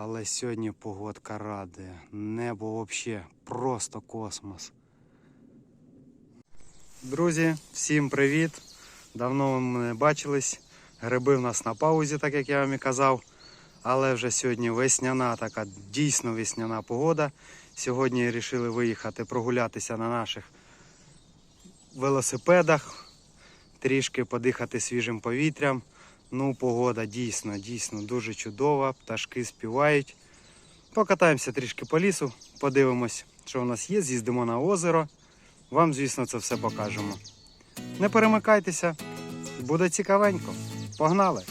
Але сьогодні погодка радує. Небо взагалі просто космос. Друзі, всім привіт! Давно ми не бачились. Гриби в нас на паузі, так як я вам і казав. Але вже сьогодні весняна, така дійсно весняна погода. Сьогодні вирішили виїхати прогулятися на наших велосипедах, трішки подихати свіжим повітрям. Ну, погода дійсно, дійсно дуже чудова. Пташки співають. Покатаємося трішки по лісу, подивимось, що у нас є. З'їздимо на озеро. Вам, звісно, це все покажемо. Не перемикайтеся, буде цікавенько. Погнали!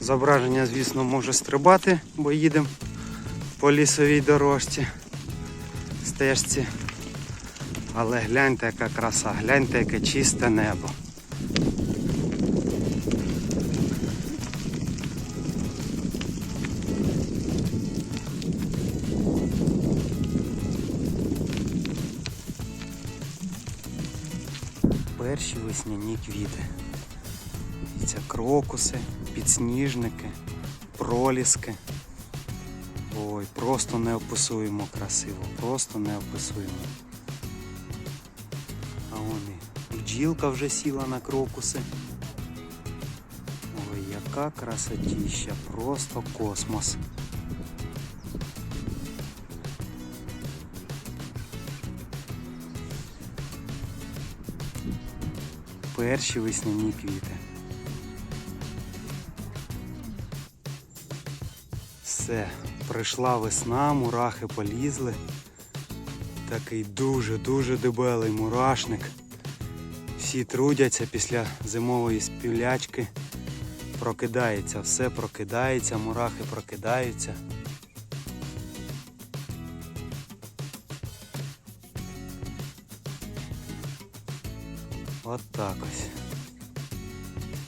Зображення, звісно, може стрибати, бо їдемо по лісовій дорожці, стежці. Але гляньте, яка краса, гляньте, яке чисте небо. Перші весняні квіти. І це крокуси, підсніжники, проліски. Ой, просто неописуємо красиво, просто неописуємо. А вони бджілка вже сіла на крокуси. Ой, яка красотіща, просто космос. Перші весняні квіти. Все, прийшла весна, мурахи полізли. Такий дуже-дуже дебелий мурашник. Всі трудяться після зимової співлячки. Прокидається, все прокидається, мурахи прокидаються. От так ось.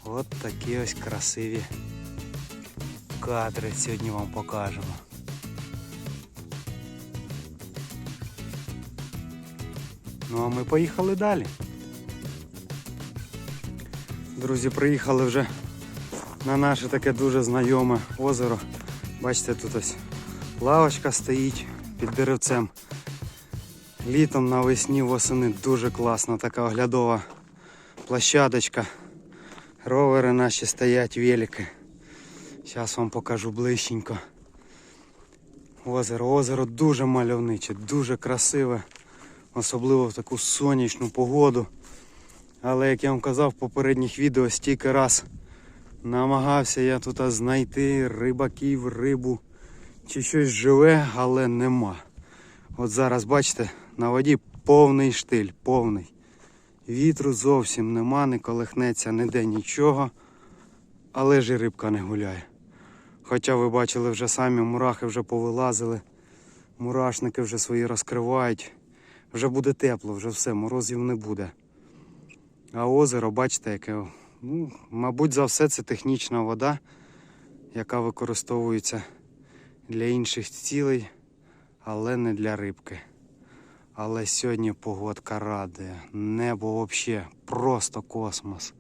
От такі ось красиві кадри сьогодні вам покажемо. Ну а ми поїхали далі. Друзі, приїхали вже на наше таке дуже знайоме озеро. Бачите, тут ось лавочка стоїть під деревцем. Літом навесні восени дуже класна така оглядова площадочка. Ровери наші стоять, велики. Зараз вам покажу ближченько. Озеро. Озеро дуже мальовниче, дуже красиве, особливо в таку сонячну погоду. Але як я вам казав в попередніх відео, стільки раз намагався я тут знайти рибаків, рибу чи щось живе, але нема. От зараз бачите, на воді повний штиль, повний. Вітру зовсім нема, не колихнеться ніде нічого, але ж і рибка не гуляє. Хоча ви бачили вже самі, мурахи вже повилазили, мурашники вже свої розкривають. Вже буде тепло, вже все, морозів не буде. А озеро, бачите, яке, ну, мабуть, за все це технічна вода, яка використовується для інших цілей, але не для рибки. Але сьогодні погодка радує. Небо взагалі просто космос.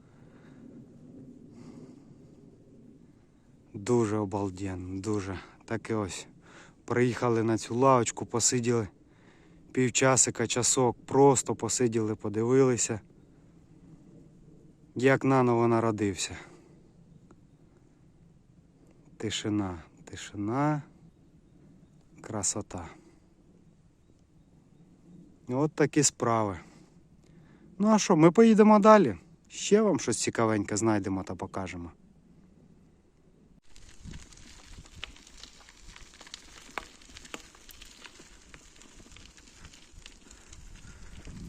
Дуже обалденно, дуже. Таке ось. Приїхали на цю лавочку, посиділи півчасика, часок, просто посиділи, подивилися, як наново народився. Тишина, тишина, красота. От такі справи. Ну а що, ми поїдемо далі. Ще вам щось цікавеньке знайдемо та покажемо.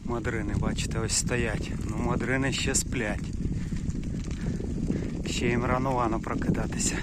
Мадрини, бачите, ось стоять. Ну, мадрини ще сплять. Ще їм рановано прокидатися.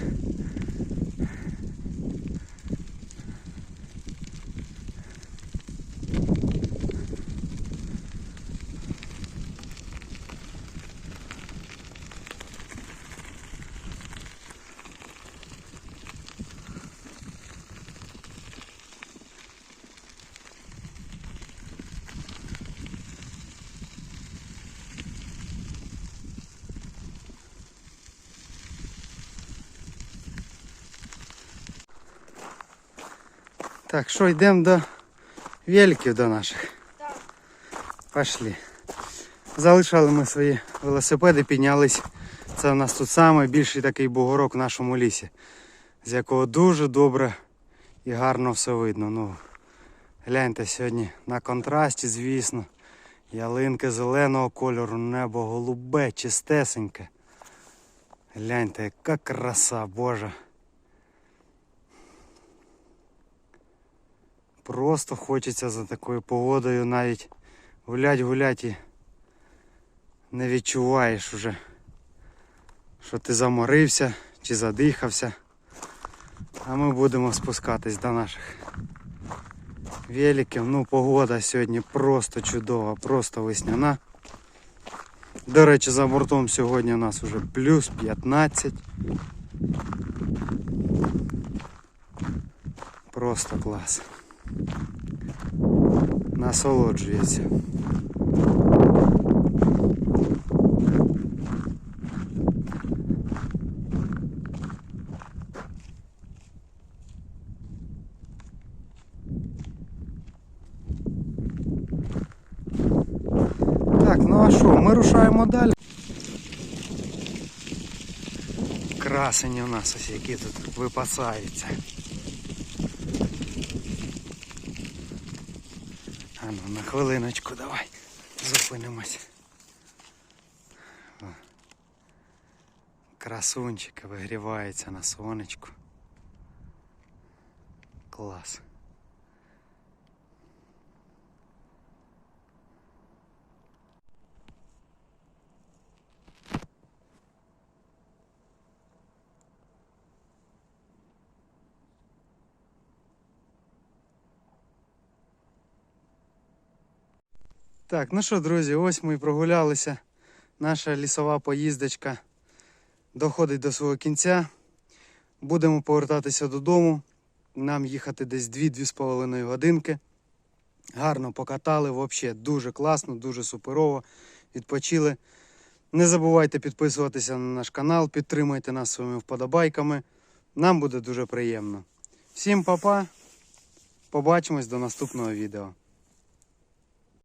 Так, що, йдемо до великів до наших. Так. Пошли. Залишали ми свої велосипеди, піднялись. Це у нас тут найбільший такий бугорок в нашому лісі, з якого дуже добре і гарно все видно. Ну, гляньте сьогодні на контрасті, звісно. Ялинки зеленого кольору, небо голубе, чистесеньке. Гляньте, яка краса, Божа. Просто хочеться за такою погодою навіть гулять, гулять і не відчуваєш уже, що ти заморився чи задихався. А ми будемо спускатись до наших великів. Ну, погода сьогодні просто чудова, просто весняна. До речі, за бортом сьогодні у нас вже плюс 15. Просто клас. Насолоджується. Так, ну а що, ми рушаємо далі. Красені у нас ось які тут випасаються. А ну на хвилиночку давай зупинимось. О. Красунчики вигрівається на сонечку. Клас. Так, ну що, друзі, ось ми і прогулялися. Наша лісова поїздочка доходить до свого кінця. Будемо повертатися додому. Нам їхати десь 2-2,5 годинки. Гарно покатали, взагалі дуже класно, дуже суперово. Відпочили. Не забувайте підписуватися на наш канал, підтримуйте нас своїми вподобайками. Нам буде дуже приємно. Всім па-па. Побачимось до наступного відео.